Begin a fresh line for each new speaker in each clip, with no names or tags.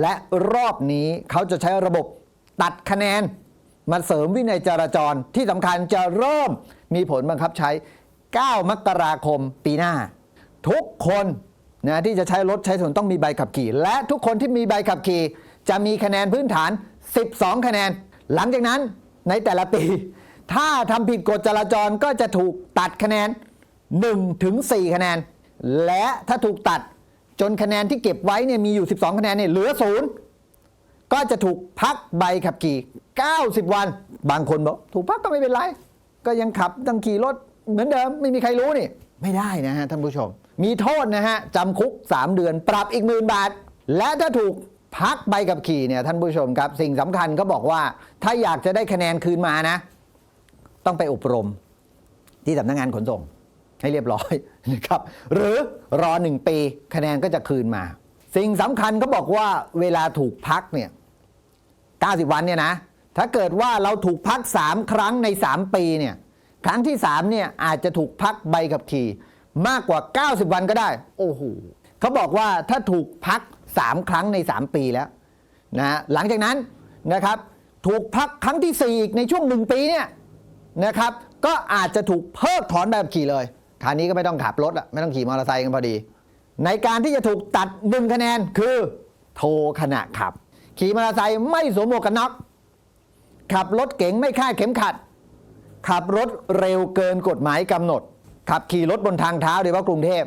และรอบนี้เขาจะใช้ระบบตัดคะแนน มาเสริมวินัยจราจรที่สำคัญจะเริ่มมีผลบังคับใช้ 9 มกราคมปีหน้า ทุกคนนะที่จะใช้รถใช้ถนนต้องมีใบขับขี่ และทุกคนที่มีใบขับขี่ จะมีคะแนนพื้นฐาน 12 คะแนน หลังจากนั้นในแต่ละปี ถ้าทำผิดกฎจราจรก็จะถูกตัดคะแนน1ถึง4คะแนน และถ้าถูกตัด จนคะแนนที่เก็บไว้เนี่ยมีอยู่ 12 คะแนนเนี่ยเหลือศูนย์ก็จะถูกพักใบขับขี่ 90 วัน บางคนบอกถูกพักก็ไม่เป็นไร ก็ยังขับต้องขี่รถเหมือนเดิมไม่มีใครรู้นี่ ไม่ได้นะฮะท่านผู้ชม มีโทษนะฮะจำคุก 3 เดือนปรับอีกหมื่นบาท และถ้าถูกพักใบขับขี่เนี่ยท่านผู้ชมครับ สิ่งสำคัญเขาบอกว่า ถ้าอยากจะได้คะแนนคืนมานะ ต้องไปอบรมที่สำนักงานขนส่ง ให้เรียบร้อยนะครับหรือรอหนึ่งปีคะแนนก็จะคืนมา สิ่งสำคัญเขาบอกว่าเวลาถูกพักเนี่ย90 วันเนี่ยนะถ้าเกิดว่าเราถูกพัก 3 ครั้งใน 3 ปีเนี่ยครั้งที่3เนี่ยอาจจะถูกพักใบขับขี่มากกว่า 90 วันก็ได้ โอ้โหเขาบอกว่าถ้าถูกพัก 3 ครั้งใน 3 ปีแล้วนะฮะหลังจากนั้นนะครับถูกพักครั้งที่4อีกในช่วง 1 ปีเนี่ยนะครับก็อาจจะถูกเพิกถอนใบขับขี่เลย คราวนี้ก็ไม่ต้องขับรถละไม่ต้องขี่มอเตอร์ไซค์กันพอดี ในการที่จะถูกตัดหนึ่งคะแนนคือโทรขณะขับ ขี่มอเตอร์ไซค์ไม่สวมหมวกกันน็อกขับรถเก๋งไม่คาดเข็มขัด ขับรถเร็วเกินกฎหมายกำหนด ขับขี่รถบนทางเท้าโดยเฉพาะกรุงเทพ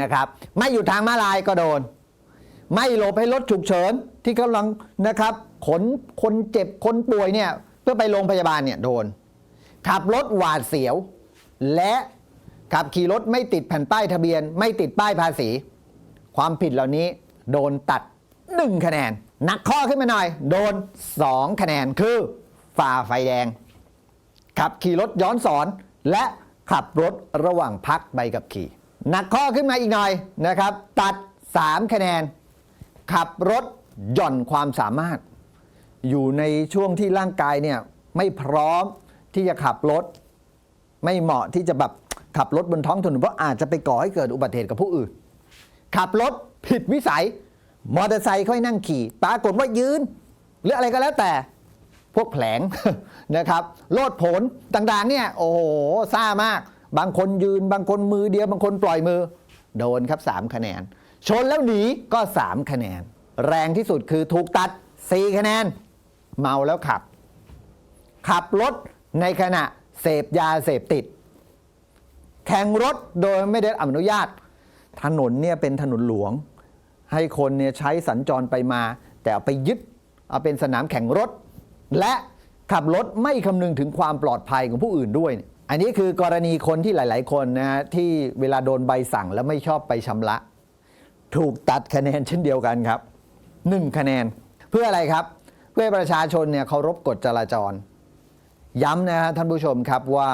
นะครับ ไม่อยู่ทางม้าลายก็โดน ไม่หลบให้รถฉุกเฉินที่กำลังนะครับ ขนคนเจ็บคนป่วยเนี่ยเพื่อไปโรงพยาบาลเนี่ยโดน ขับรถหวาดเสียว และขับขี่รถไม่ติดแผ่นป้ายทะเบียน ไม่ติดป้ายภาษี ความผิดเหล่านี้โดนตัด 1 คะแนน นักข้อขึ้นมาหน่อย โดน 2 คะแนนคือ ฝ่าไฟแดง ขับขี่รถย้อนสอน และขับรถระหว่างพักใบขับขี่ นักข้อขึ้นมาอีกหน่อยนะครับ ตัด 3 คะแนน ขับรถหย่อนความสามารถ อยู่ในช่วงที่ร่างกายเนี่ยไม่พร้อมที่จะขับรถ ไม่เหมาะที่จะแบบขับรถบนท้องถนนเพราะอาจจะไปก่อให้เกิดอุบัติเหตุกับผู้อื่น ขับรถผิดวิสัย มอเตอร์ไซค์ค่อยนั่งขี่ปรากฏว่ายืน หรืออะไรก็แล้วแต่พวกแผลงนะครับโลดผลต่างๆเนี่ยโอ้โหซ่ามาก บางคนยืน บางคนมือเดียว บางคนปล่อยมือ โดนครับ 3 คะแนน ชนแล้วหนีก็ 3 คะแนน แรงที่สุดคือถูกตัด 4 คะแนน เมาแล้วขับ ขับรถในขณะ เสพยาเสพติด แข่งรถโดยไม่ได้รับอนุญาต ถนนเนี่ยเป็นถนนหลวง ให้คนเนี่ยใช้สัญจรไปมา แต่เอาไปยึดเอาเป็นสนามแข่งรถ และขับรถไม่คำนึงถึงความปลอดภัยของผู้อื่นด้วย อันนี้คือกรณีคนที่หลาย ๆ คนนะฮะที่เวลาโดนใบสั่งแล้วไม่ชอบไปชำระ ถูกตัดคะแนนเช่นเดียวกันครับ 1 คะแนน เพื่ออะไรครับ เพื่อประชาชนเนี่ยเคารพกฎจราจร ย้ำนะฮะท่านผู้ชมครับว่า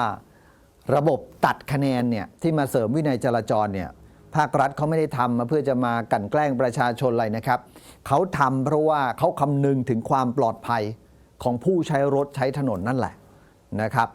ระบบตัดคะแนนเนี่ยที่มาเสริมวินัยจราจรเนี่ยภาครัฐเขาไม่ได้ทำมาเพื่อจะมากันแกล้งประชาชนอะไรนะครับเขาทำเพราะว่าเขาคำนึงถึงความปลอดภัยของผู้ใช้รถใช้ถนนนั่นแหละนะครับ